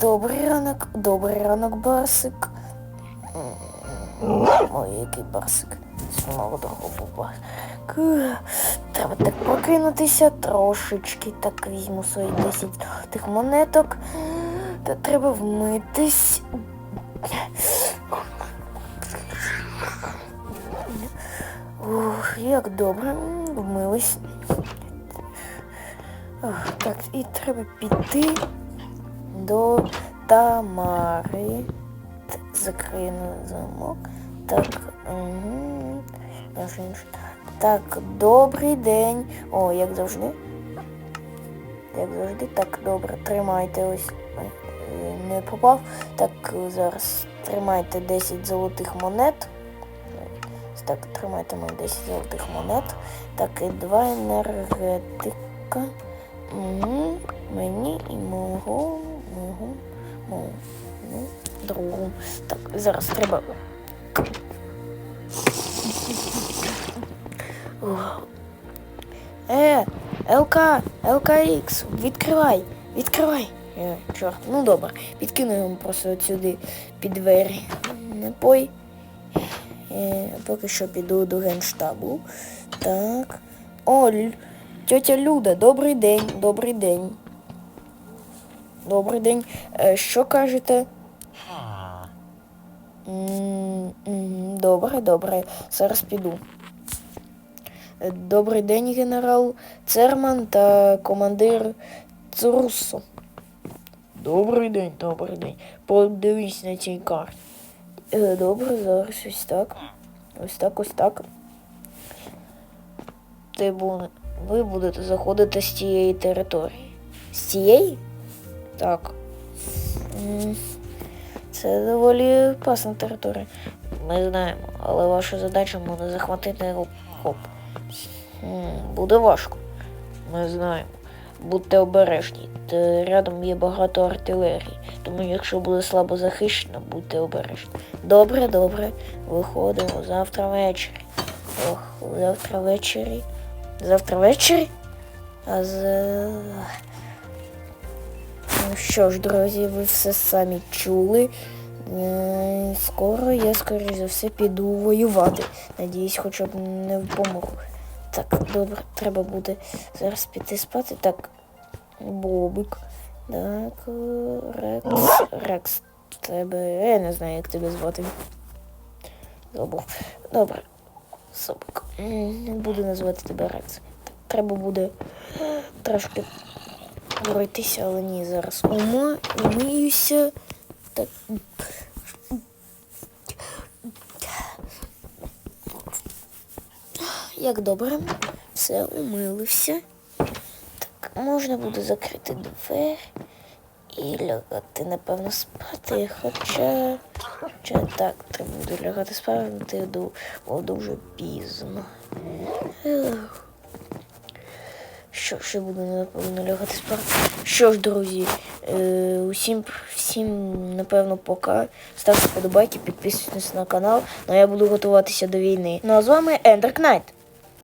Добрий ранок, добрий ранок, Барсик. Ой, який Барсик. Знову того баба. Треба так прокинутися трошечки. Так візьму свої 10 тих монеток. Та треба вмитись. Ух, як добре, вмились. Так, і треба піти до Тамари. Закрину замок. Так. Угу. Так, добрий день. О, як завжди. Як завжди, так, добре. Тримайте ось. Не попав. Так, зараз тримайте 10 золотих монет. Так, тримайте мої 10 золотих монет. Так, і два енергетика. Угу. Мені і мого, мого, мого, ну, другу. Так, зараз треба. Е, ЛК, ЛКХ, відкривай, відкривай. Е, чорт, ну добре, підкину йому просто от сюди під двері. Напой. Е, поки що піду до генштабу. Так. О, Лю- тьотя Люда, добрий день, добрий день. Добрий день. Е, що кажете? Добре, добре. Зараз піду. Е, Добрий день, генерал Церман та командир Цурусо. Добрий день, добрий день. Подивись на цій карті. Е, Добре, зараз ось так. Ось так, ось так. Ти буде, ви будете заходити з цієї території. З цієї? Так. Це доволі опасна територія. Ми знаємо, але ваша задача буде захватити хоп. Буде важко. Ми знаємо. Будьте обережні. Рядом є багато артилерії. Тому якщо буде слабо захищено, будьте обережні. Добре, добре. Виходимо завтра ввечері. Ох, завтра ввечері. Завтра ввечері? А з. Ну що ж, друзі, ви все самі чули. Е, Скоро я, скоріш за все, піду воювати. Надіюсь, хоча б не допомогу. Так, добре, треба буде зараз піти спати. Так, Бобик. Так, Рекс. Рекс. Тебе. Я не знаю, як тебе звати. Забув. Добре. Собак. М, Не буду називати тебе Рекс. Треба буде трошки пройтися, але ні, зараз ума, умиюся. Так. Як добре, все, умилився. Так, можна буде закрити двері і лягати, напевно, спати. Хоча, хоча так, треба буде лягати спати, бо дуже пізно. Що ж, я буду напевно лягати спати. Що ж, друзі, е, усім, всім, напевно, пока. Ставте подобайки, підписуйтесь на канал. Ну а я буду готуватися до війни. Ну а з вами Ендер Кнайт.